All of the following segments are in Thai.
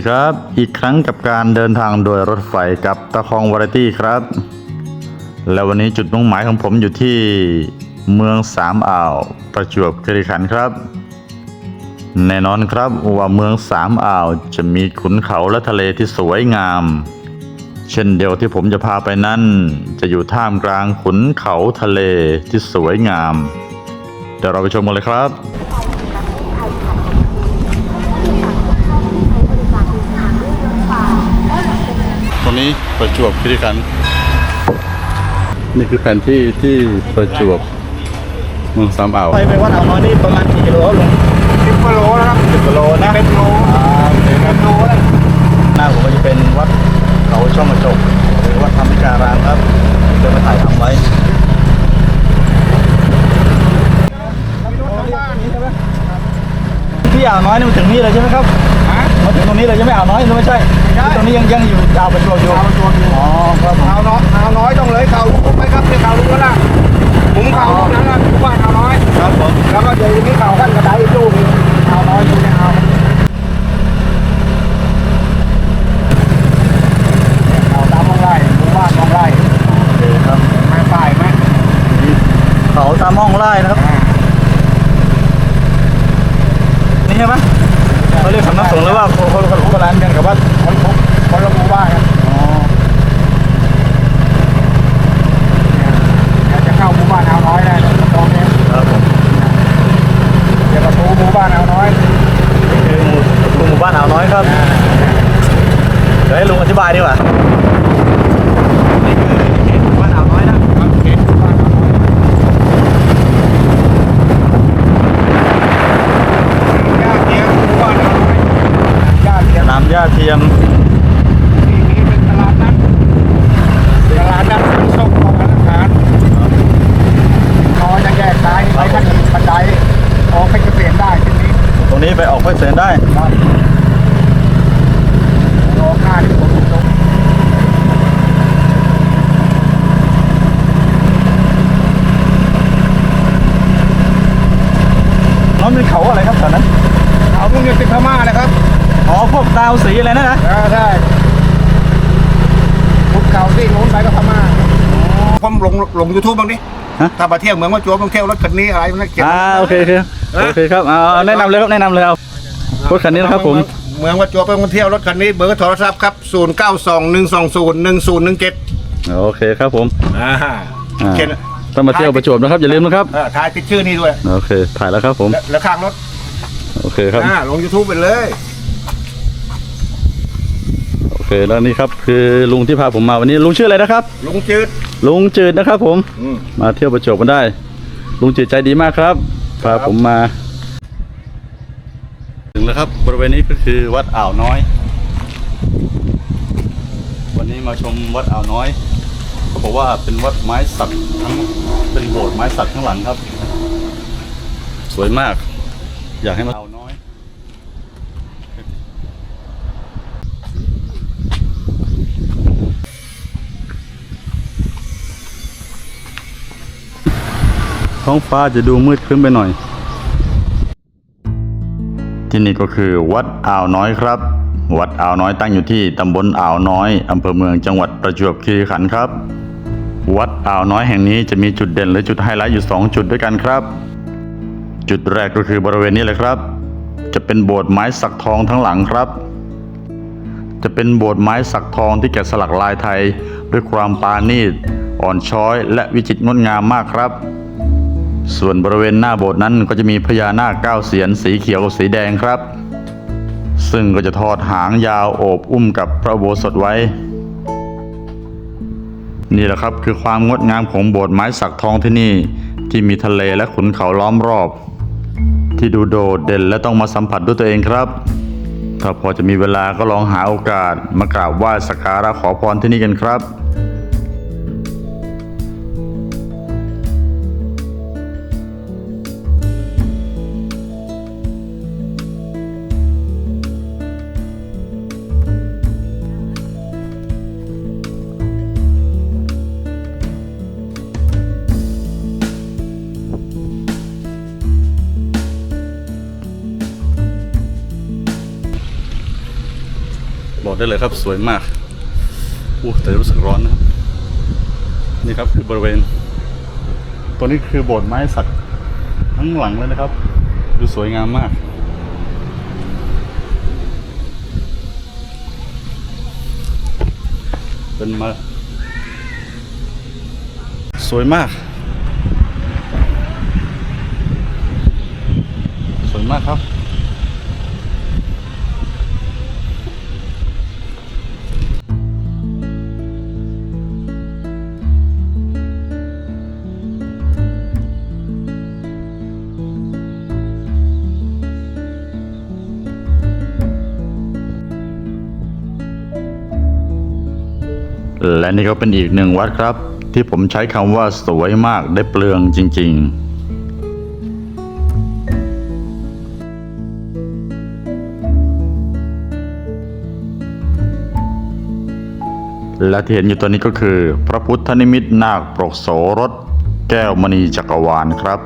ดีครับ อีกครั้งกับการเดินทางโดยรถไฟกับตะคองวาไรตี้ครับ และวันนี้จุดมุ่งหมายของผมอยู่ที่เมืองสามอ่าวประจวบคีรีขันธ์ครับ แน่นอนครับว่าเมืองสามอ่าวจะมีขุนเขาและทะเลที่สวยงาม เช่นเดียวที่ผมจะพาไปนั่น จะอยู่ท่ามกลางขุนเขาทะเลที่สวยงาม เดี๋ยวเราไปชมกันเลยครับ นี้ประจวบคีรีขันธ์นี่คือแผนที่ที่ประจวบเมืองสามอ่าวไปไปวัดอ่าวน้อยนี่ประมาณกี่กิโลครับลุงสิบกิโลแล้วครับสิบกิโลนะเป็นโลอ่าโอเคคเป็รับนโลแล้วหน้าผมก็จะเป็นวัดเขาช่องกระจกหรือวัดธรรมิการามครับเดินมาถ่ายทำไว้ที่อ่าวน้อยนี่มันถึงนี่เลยใช่ไหมครับฮะ มาถึงตรงนี้เลยใช่ไหมอ่าวน้อยหรือไม่ใช่ไม่ใช่ ตรงนี้ยังยังอยู่อ่าวประจวบอยู่ เอาตัวอยู่อ๋อครับผม เอาน้อยเอาน้อยต้องเลยเขาลุกไปครับที่เขาลุกแล้วล่ะผมเขาลุกนั้นนะทุกบ้านเอาน้อย ครับผม แล้วก็เดี๋ยวนี้เขาขั้นกระไดอีกลูกหนึ่งเอาน้อยอยู่ในเอาเอาตามมองไร่หมู่บ้านมองไร่โอเคครับไม้ป้ายไหมเขาตามห้องไร่นะครับอ่านี่ใช่ไหม เขาเรียกสำนักสงฆ์หรือว่าคนคนคนคนร้านกันกับว่าคนพบคนละหมู่บ้านครับอ๋อเดี๋ยจะเข้าหมู่บ้านเอาน้อยได้ตรงนี้ครับผมเดี๋ยวประตูหมู่บ้านเอาน้อยนี่คือหมู่ประตูหมู่บ้านอ่าวน้อยครับเดี๋ยวให้ลุงอธิบายดีกว่า นี่คือเขตหมู่บ้านอ่าวน้อยนะ ครับเขตหมู่บ้านเอาน้อยญาติเดียวหมู่บ้านเอาน้อยญาติเดียว น้ำย่าเทียม ที่นี้เป็นตลาดนัดตลาดนัดขนส่งของอาหารพอจะแยกซ้ายไปทางบันไดออกไปเกษตรได้ทีนี้ ตรงนี้ไปออกไปเสนได้ ครับออกหน้าที่ผมตรง น้องเป็นเขาอะไรครับแถวนั้น เอาพวกนี้ติดพม่าเลยครับ อ๋อ พวกดาวสีอะไรนั่นนะ เออใช่พุทธเขาที่โน้นไปก็พม่า ผมลงลงยูทูบบ้างดิฮะ ถ้ามาเที่ยวเมืองว่าจัวบางเที่ยวรถคันนี้อะไรมันเก็บอ่าโอเคโอเคโอเคครับเอาเอาแนะนำเลยครับแนะนำเลยเอารถคันนี้นะครับผมเมืองว่าจัวไปมาเที่ยวรถคันนี้เบอร์โทรศัพท์ครับ0 9 2 1 2 0 1 0 1 7โอเคครับผมอ่าอ่าเขียนต้องมาเที่ยวประจวบนะครับอย่าลืมนะครับเออถ่ายติดชื่อนี่ด้วยโอเค ถ่ายแล้วครับผมแล้วแล้วข้างรถโอเคครับ อ่าลง YouTube ไปเลยโอเคแล้วนี่ครับคือลุงที่พาผมมาวันนี้ลุงชื่ออะไรนะครับลุงจืด ลุงจืดนะครับผม อืม มาเที่ยวประจวบกันได้ ลุงจืดใจดีมากครับ พาผมมา ถึงแล้วครับ บริเวณนี้ก็คือวัดอ่าวน้อย วันนี้มาชมวัดอ่าวน้อยเขาบอกว่าเป็นวัดไม้สักทั้งเป็นโบสถ์ไม้สักข้างหลังครับ สวยมาก อยากให้มา ท้องฟ้าจะดูมืดขึ้นไปหน่อย ที่นี่ก็คือวัดอ่าวน้อยครับ วัดอ่าวน้อยตั้งอยู่ที่ตำบลอ่าวน้อยอำเภอเมืองจังหวัดประจวบคีรีขันธ์ครับ วัดอ่าวน้อยแห่งนี้จะมีจุดเด่นหรือจุดไฮไลท์อยู่ 2 จุดด้วยกันครับ จุดแรกก็คือบริเวณนี้เลยครับ จะเป็นโบสถ์ไม้สักทองทั้งหลังครับจะเป็นโบสถ์ไม้สักทองที่แกะสลักลายไทย ด้วยความปราณีตอ่อนช้อย และวิจิตรงดงามมากครับ ส่วนบริเวณหน้าโบสถ์นั้นก็จะมีพญานาคเก้าเสียนสีเขียวกับสีแดงครับ ซึ่งก็จะทอดหางยาวโอบอุ้มกับพระโบสถไว้ นี่แหละครับคือความงดงามของโบสถ์ไม้สักทองที่นี่ที่มีทะเลและขุนเขาล้อมรอบ ที่ดูโดดเด่นและต้องมาสัมผัสด้วยตัวเองครับ ถ้าพอจะมีเวลาก็ลองหาโอกาสมากราบไหว้สักการะขอพรที่นี่กันครับ ได้เลยครับ สวยมากอู้แต่รู้สึกร้อนนะครับ นี่ครับคือบริเวณ ตัวนี้คือโบสถ์ไม้สักทั้งหลังเลยนะครับ ดูสวยงามมากเป็นมาสวยมาก สวยมากครับ และนี่ก็เป็นอีกหนึ่งวัดครับ ที่ผมใช้คำว่าสวยมากได้เปลืองจริง ๆและที่เห็นอยู่ตัวนี้ก็คือ พระพุทธนิมิตนาคปรกโสรถแก้วมณีจักรวาลครับ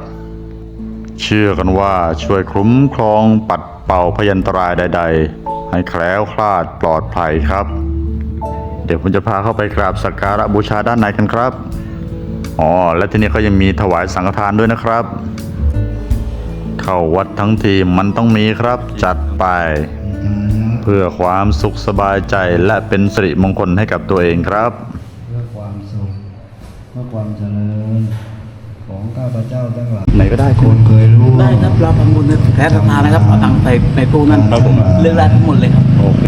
เชื่อกันว่าช่วยคุ้มครองปัดเป่าพยันตรายใด ๆ ให้แคล้วคลาดปลอดภัยครับ เดี๋ยวผมจะพาเข้าไปกราบสักการะบูชาด้านในกันครับ อ๋อ และที่นี่เขายังมีถวายสังฆทานด้วยนะครับ เข้าวัดทั้งทีมันต้องมีครับจัดไป เพื่อความสุขสบายใจและเป็นสิริมงคลให้กับตัวเองครับ เพื่อความสุขเพื่อความเจริญของข้าพเจ้าทั้งหลายไหนก็ได้คนเคยรู้ได้ครับเราทำบุญในแพ้ศรัทธานะครับเอาตังค์ใส่ในตู้นั้นครับผมเรื่องราวทั้งหมดเลยครับ โอเค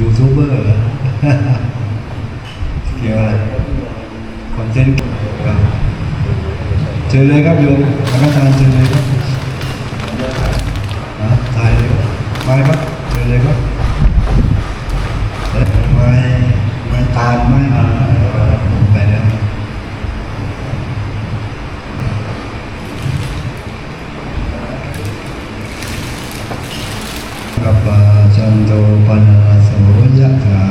ยูทูบเบอร์ เกี่ยวอะไรคอนเทนต์ครับเชิญเลยครับโยมอาจารย์เชิญเลยครับนะถ่ายเลยมาครับเชิญเลยครับเอ๊ะไม่ไม่ตามไม่มาไปแล้วกัปปะจันโตปนะโสยะถา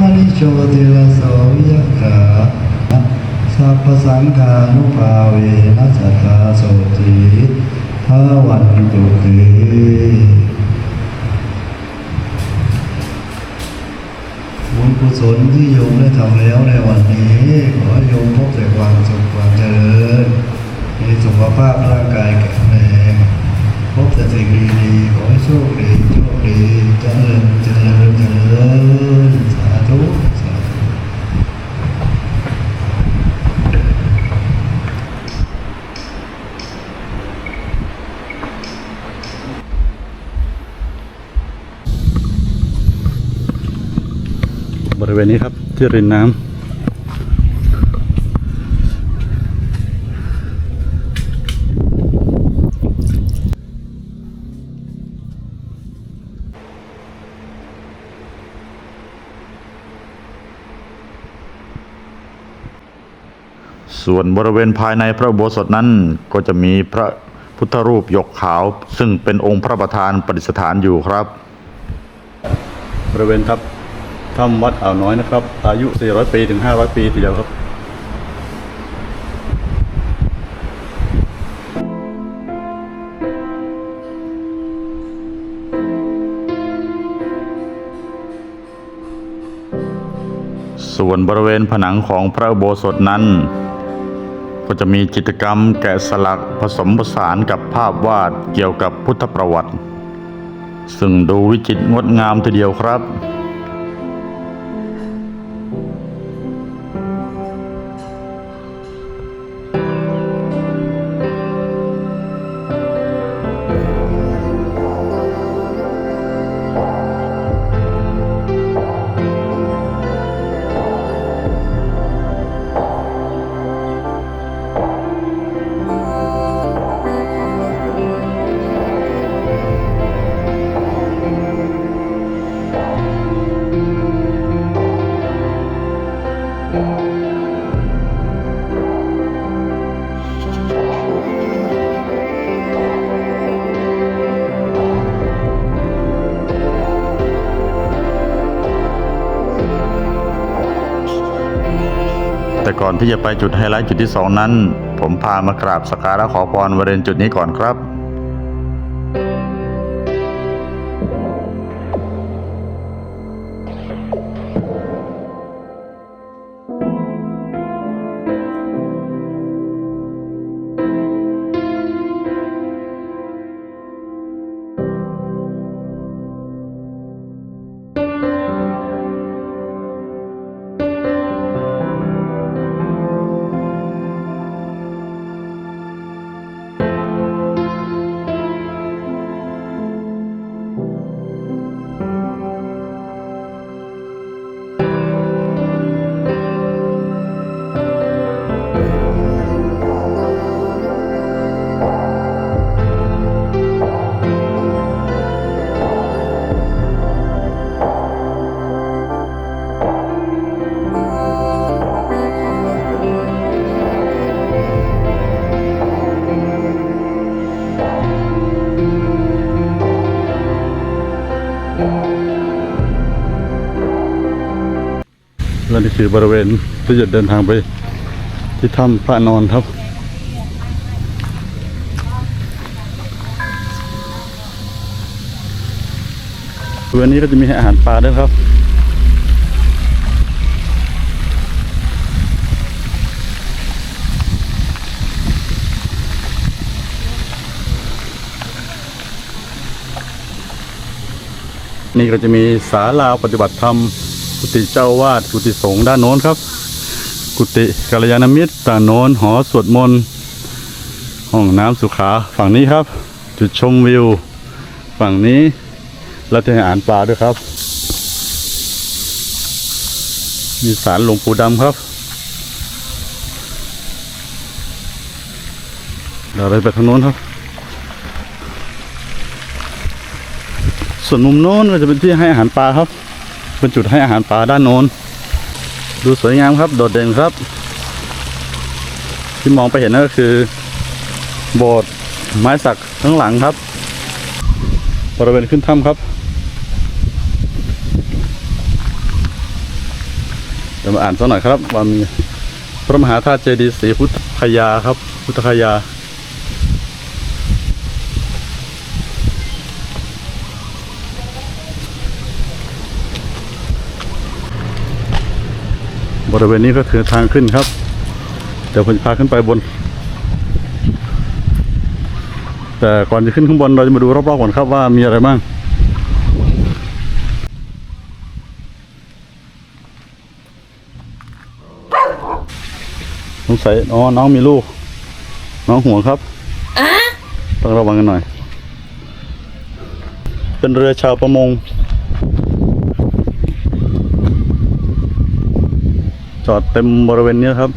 มณิโชติละโสยะถาสัพพสังฆานุภาเวนัสสะโสติภาวันตุเตบุญกุศลที่โยมได้ทำแล้วในวันนี้ ขอโยมพบแต่ความสุขความเจริญ มีสุขภาพร่างกายแข็งแรง บแต่สิ่งดีๆขอให้โชคดีโชคดีเจริญเจริญเจริญสาธุสาธุบริเวณนี้ครับที่ริมน้ำ ส่วนบริเวณภายในพระอุโบสถนั้นก็จะมีพระพุทธรูปหยกขาว ซึ่งเป็นองค์พระประธานประดิษฐานอยู่ครับ บริเวณครับถ้ำวัดอ่าวน้อยนะครับ อายุ 400 ปีถึง 500 ปีทีเดียวครับส่วนบริเวณผนังของพระอุโบสถนั้น ก็จะมีจิตกรรมแกะสลักผสมผสานกับภาพวาดเกี่ยวกับพุทธประวัติ ซึ่งดูวิจิตรงดงามทีเดียวครับ แต่ก่อนที่จะไปจุดไฮไลท์จุดที่สองนั้น ผมพามากราบสักการะขอพรบริเวณจุดนี้ก่อนครับ คือบริเวณที่จะเดินทางไปที่ถ้ำพระนอนครับวณนี้ก็จะมีอาหารปลาด้วยครับนี่ก็จะมีศาลาปฏิบัติธรรม กุฏิเจ้าวาดกุฏิสงฆ์ด้านโน้นครับ กุฏิกัลยาณมิตรด้านโน้นหอสวดมนต์ห้องน้ำสุขาฝั่งนี้ครับ จุดชมวิว ฝั่งนี้เราจะอาหารปลาด้วยครับ มีศาลหลวงปู่ดำครับเดี๋ยวเราไปทางโน้นครับ ส่วนมุมโน้นก็จะเป็นที่ให้อาหารปลาครับ เป็นจุดให้อาหารปลาด้านโน้น ดูสวยงามครับ โดดเด่นครับ ที่มองไปเห็นนั่นก็คือ โบสถ์ไม้สักข้งหลังครับ บริเวณขึ้นถ้ำครับเดี๋ยวมาอ่านสักหน่อยครับว่ามีพระมหาธาตุเจดีย์ศรีพุทธคยาครับ พุทธคยา ริเวณนี้ก็คือทางขึ้นครับ เดี๋ยวผมจะพาขึ้นไปบน แต่ก่อนจะขึ้นข้างบนเราจะมาดูรอบๆก่อนครับว่ามีอะไรบ้างสงสัยอ๋อ น้องมีลูก น้องห่วงครับต้องระวังกันหน่อย เป็นเรือชาวประมง จอดเต็มบริเวณนี้ครับ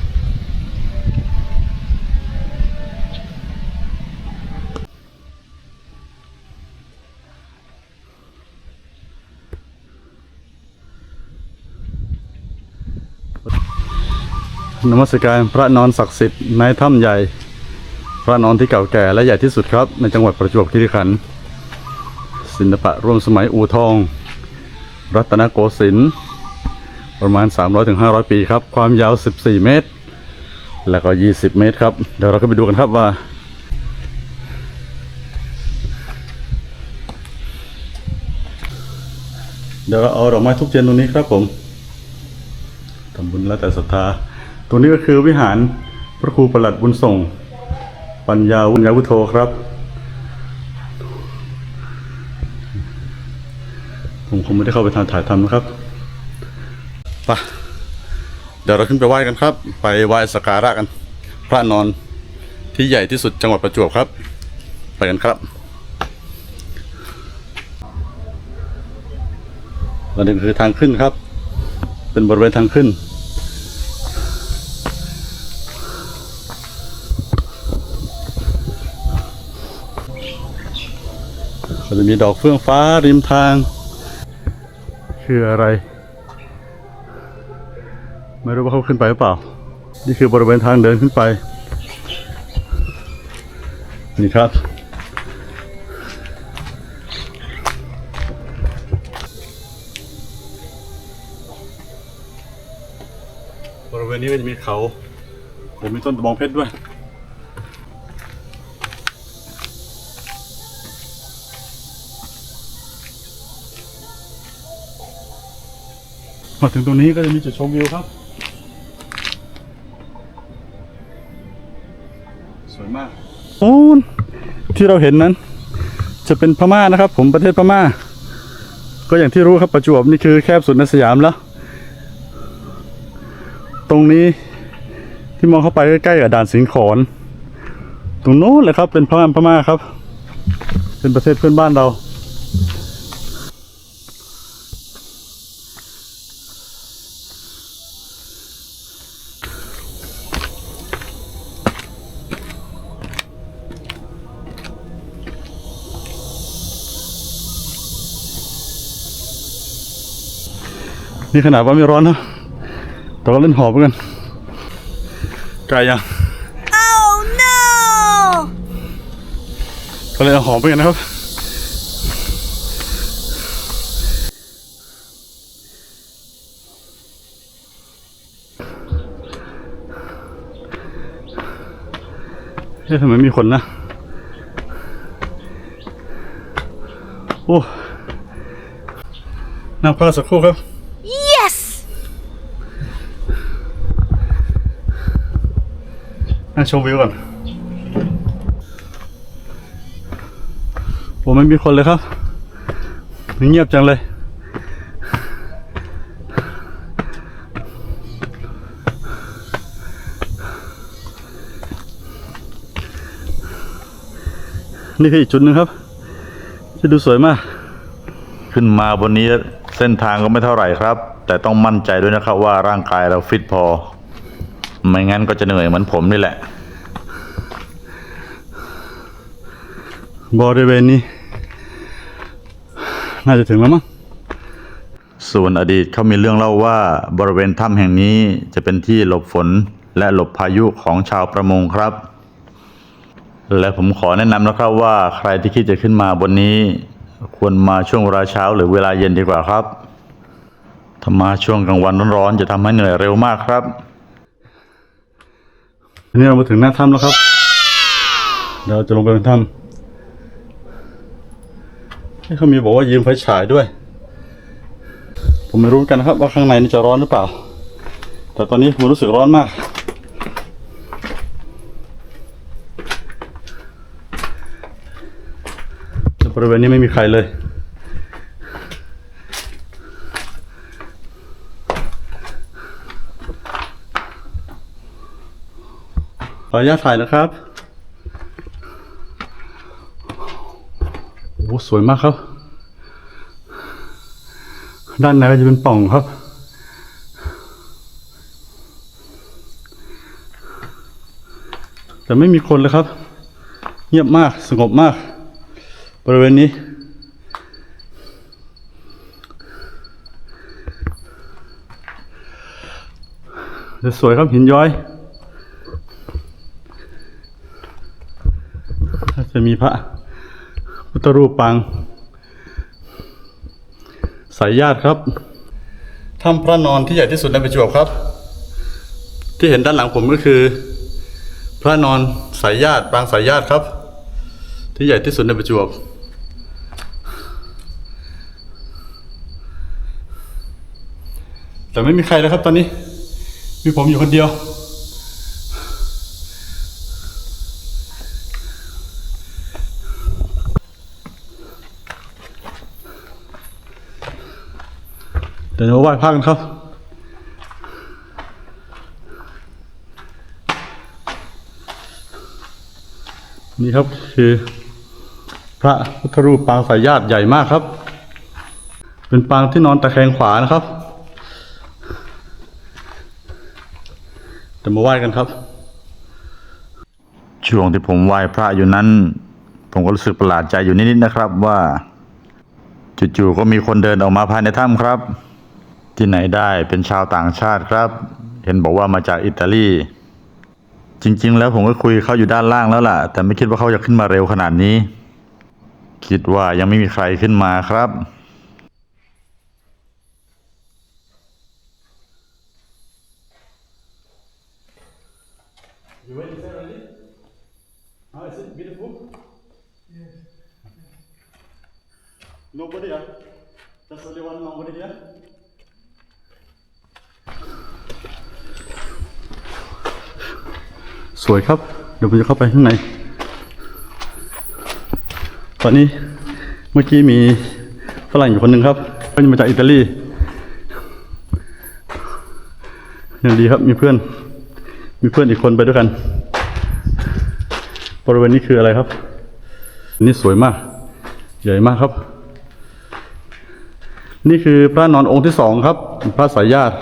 นมัสการพระนอนศักดิ์สิทธิ์ในถ้ำใหญ่ พระนอนที่เก่าแก่และใหญ่ที่สุดครับ ในจังหวัดประจวบคีรีขันธ์ศิลปะร่วมสมัยอู่ทอง รัตนโกสินทร์ ประมาณ 300-500 ปีครับ ความยาว 14 เมตร แล้วก็ 20 เมตรครับ เดี๋ยวเราก็ไปดูกันครับว่าเดี๋ยวเราเอาดอกไม้ทุกเทียนตรงนี้ครับผมทำบุญแล้วแต่ศรัทธา ตรงนี้ก็คือวิหารพระครูประหลัดบุญส่ง ปัญญาวุญญาวุโธครับ ผมคงไม่ได้เข้าไปทานถ่ายทำนะครับ ปะเดี๋ยวเราขึ้นไปไหว้กันครับ ไปไหว้สักการะกัน พระนอนที่ใหญ่ที่สุดจังหวัดประจวบครับ ไปกันครับอันนี้คือทางขึ้นครับ เป็นบริเวณทางขึ้น ก็จะมีดอกเฟื่องฟ้าริมทาง คืออะไร ไม่รู้ว่าเขาขึ้นไปหรือเปล่า นี่คือบริเวณทางเดินขึ้นไป นี่ครับ บริเวณนี้ก็จะมีเขาผมมีต้นตะบองเพชรด้วยมาถึงตรงนี้ก็จะมีจุดชมวิวครับ โอ้นที่เราเห็นนั้น จะเป็นพม่านะครับ ผมประเทศพม่า ก็อย่างที่รู้ครับประจวบนี่คือแคบสุดในสยามแล้ว ตรงนี้ที่มองเข้าไปใกล้ๆกับด่านสิงขอนตรงโน้นเลยครับเป็นพม่าพม่าครับ เป็นประเทศเพื่อนบ้านเรา นี่ขนาดว่าไม่ร้อนนะแต่ก็เล่นหอบกันไกลยัง Oh no ก็เลยหอบไปกันนะครับเฮ้ทำไมมีคนนะ โอ้นั่งพักสักครู่ครับ นั่งชมวิวก่อนโอไม่มีคนเลยครับ เงียบจังเลย นี่คืออีกจุดหนึ่งครับ ที่ดูสวยมาก ขึ้นมาบนนี้เส้นทางก็ไม่เท่าไหร่ครับ แต่ต้องมั่นใจด้วยนะครับว่าร่างกายเราฟิตพอ ไม่งั้นก็จะเหนื่อยเหมือนผมนี่แหละ บริเวณนี้ น่าจะถึงแล้วมั้งส่วนอดีตเขามีเรื่องเล่าว่าบริเวณถ้ำแห่งนี้จะเป็นที่หลบฝนและหลบพายุของชาวประมงครับ และผมขอแนะนำนะครับว่าใครที่คิดจะขึ้นมาบนนี้ ควรมาช่วงเวลาเช้าหรือเวลาเย็นดีกว่าครับถ้ามาช่วงกลางวันร้อนๆจะทำให้เหนื่อยเร็วมากครับทีนี้เรามาถึงหน้าถ้ำแล้วครับเดี๋ยวเราจะลงไปในถ้ำให้ เขามีบอกว่ายืมไฟฉายด้วย ผมไม่รู้กันนะครับ ว่าข้างในนี่จะร้อนหรือเปล่า แต่ตอนนี้ผมรู้สึกร้อนมาก บริเวณนี้ไม่มีใครเลยขออนุญาตถ่ายนะครับ โอ้ สวยมากครับ ด้านในก็จะเป็นป่องครับ แต่ไม่มีคนเลยครับ เงียบมากสงบมาก บริเวณนี้ จะสวยครับหินย้อยจะมีพระ ทธรูปปางสายญาติครับถ้ำพระนอนที่ใหญ่ที่สุดในประจวบครับ ที่เห็นด้านหลังผมก็คือ พระนอนสายญาติปางสายญาติครับ ที่ใหญ่ที่สุดในประจวบแต่ไม่มีใครแล้วครับตอนนี้ มีผมอยู่คนเดียว ดี๋ยวเราไหว้พระกันครับนี่ครับคือ พระพุทธรูปปางสายญาติใหญ่มากครับ เป็นปางที่นอนตะแคงขวานะครับเดี๋ยวมาไหว้กันครับ ช่วงที่ผมไหว้พระอยู่นั้น ผมก็รู้สึกประหลาดใจอยู่นิดๆนะครับว่าจู่ๆก็มีคนเดินออกมาภายในถ้ำครับ ที่ไหนได้เป็นชาวต่างชาติครับ เห็นบอกว่ามาจากอิตาลี จริง ๆ แล้วผมก็คุยเขาอยู่ด้านล่างแล้วล่ะ แต่ไม่คิดว่าเขาจะขึ้นมาเร็วขนาดนี้ คิดว่ายังไม่มีใครขึ้นมาครับ You ready to ready? How is it beautiful? Yes. Nobody, ah? Just only one nobody here? สวยครับ เดี๋ยวผมจะเข้าไปข้างใน ตอนนี้เมื่อกี้มีฝรั่งอยู่คนหนึ่งครับเขามาจากอิตาลียังดีครับมีเพื่อน มีเพื่อนอีกคนไปด้วยกัน บริเวณนี้คืออะไรครับ นี่สวยมาก ใหญ่มากครับ นี่คือพระนอนองค์ที่สองครับ พระสายญาติ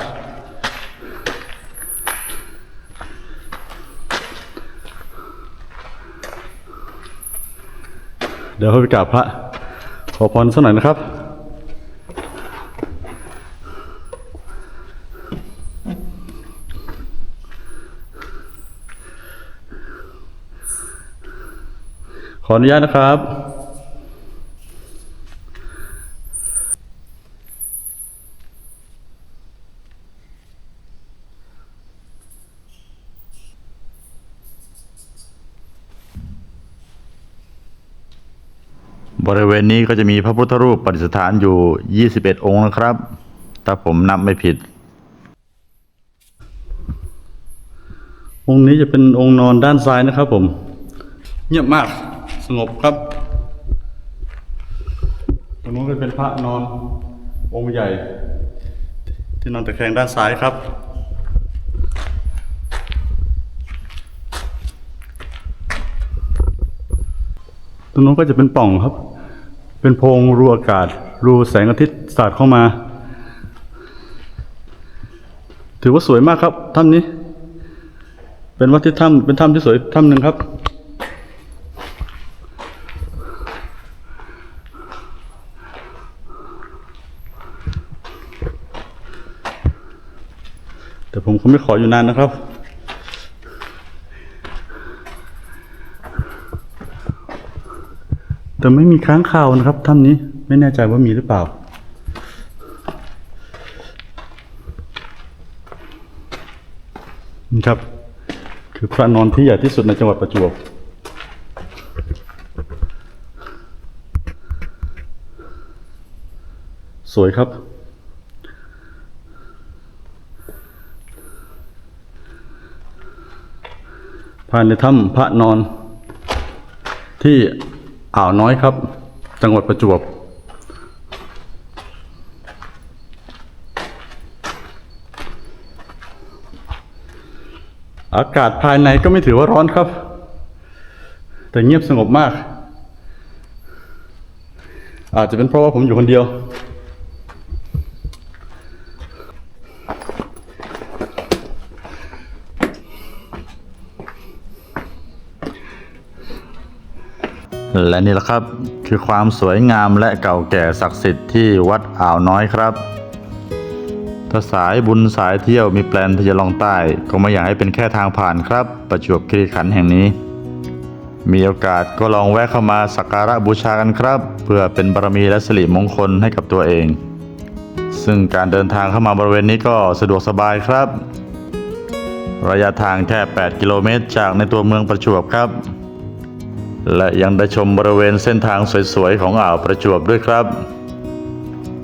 เดี๋ยวเขาไปกราบพระ ขอพรสักหน่อยนะครับขออนุญาตนะครับ บริเวณนี้ก็จะมีพระพุทธรูปประดิษฐานอยู่ 21 องค์นะครับ ถ้าผมนับไม่ผิด องค์นี้จะเป็นองค์นอนด้านซ้ายนะครับผม เงียบมาก สงบครับ ตรงนู้นก็เป็นพระนอนองค์ใหญ่ ที่นอนตะแคงด้านซ้ายครับตรงนู้นก็จะเป็นป่องครับ เป็นโพรงรูอากาศ รูแสงอาทิตย์สาดเข้ามา ถือว่าสวยมากครับถ้ำนี้ เป็นวัดที่ถ้ำเป็นถ้ำที่สวยถ้ำหนึ่งครับ แต่ผมคงไม่ขออยู่นานนะครับ แต่ไม่มีค้างคาวนะครับถ้ำนี้ไม่แน่ใจว่ามีหรือเปล่า นี่ครับ คือพระนอนที่ใหญ่ที่สุดในจังหวัดประจวบสวยครับ ภายในถ้ำพระนอนที่ อ่าวน้อยครับ จังหวัดประจวบ อากาศภายในก็ไม่ถือว่าร้อนครับ แต่เงียบสงบมาก อาจจะเป็นเพราะว่าผมอยู่คนเดียว และนี่แหละครับ คือความสวยงามและเก่าแก่ศักดิ์สิทธิ์ที่วัดอ่าวน้อยครับ ถ้าสายบุญสายเที่ยวมีแปลนที่จะลองใต้ ก็ไม่อยากให้เป็นแค่ทางผ่านครับ ประจวบคีรีขันธ์แห่งนี้ มีโอกาสก็ลองแวะเข้ามาสักการะบูชากันครับ เพื่อเป็นบารมีและสิริมงคลให้กับตัวเอง ซึ่งการเดินทางเข้ามาบริเวณนี้ก็สะดวกสบายครับ ระยะทางแค่ 8 กิโลเมตร จากในตัวเมืองประจวบครับ และยังได้ชมบริเวณเส้นทางสวยๆของอ่าวประจวบด้วยครับ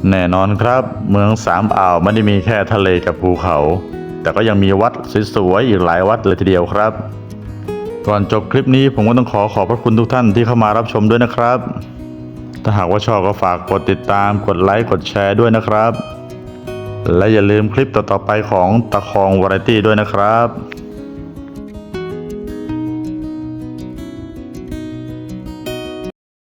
แน่นอนครับ เมืองสามอ่าวไม่ได้มีแค่ทะเลกับภูเขา แต่ก็ยังมีวัดสวยๆอีกหลายวัดเลยทีเดียวครับ ก่อนจบคลิปนี้ผมก็ต้องขอขอบพระคุณทุกท่านที่เข้ามารับชมด้วยนะครับ ถ้าหากว่าชอบก็ฝากกดติดตามกดไลค์กดแชร์ด้วยนะครับ และอย่าลืมคลิปต่อๆไปของตะคองวาไรตี้ด้วยนะครับ